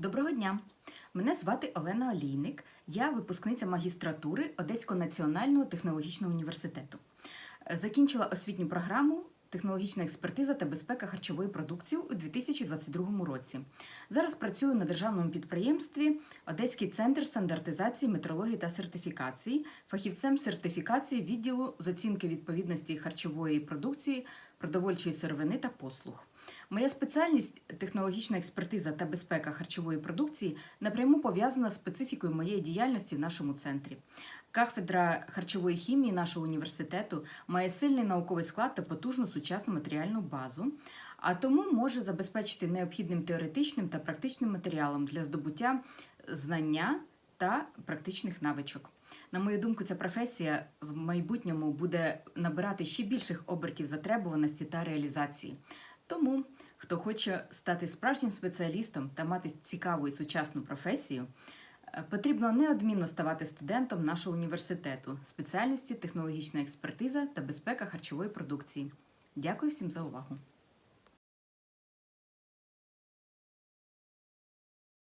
Доброго дня! Мене звати Олена Олійник. Я випускниця магістратури Одеського національного технологічного університету. Е, Закінчила освітню програму Технологічна експертиза та безпека харчової продукції у 2022 році. Зараз працюю на державному підприємстві Одеський центр стандартизації, метрології та сертифікації, фахівцем сертифікації відділу з оцінки відповідності харчової продукції, продовольчої сировини та послуг. Моя спеціальність технологічна експертиза та безпека харчової продукції напряму пов'язана з специфікою моєї діяльності в нашому центрі. Кафедра харчової хімії нашого університету має сильний науковий склад та потужну сучасну матеріальну базу, а тому може забезпечити необхідним теоретичним та практичним матеріалом для здобуття знання та практичних навичок. На мою думку, ця професія в майбутньому буде набирати ще більших обертів затребуваності та реалізації. Тому, хто хоче стати справжнім спеціалістом та мати цікаву і сучасну професію, е, потрібно неодмінно ставати студентом нашого університету спеціальності технологічна експертиза та безпека харчової продукції. Дякую всім за увагу!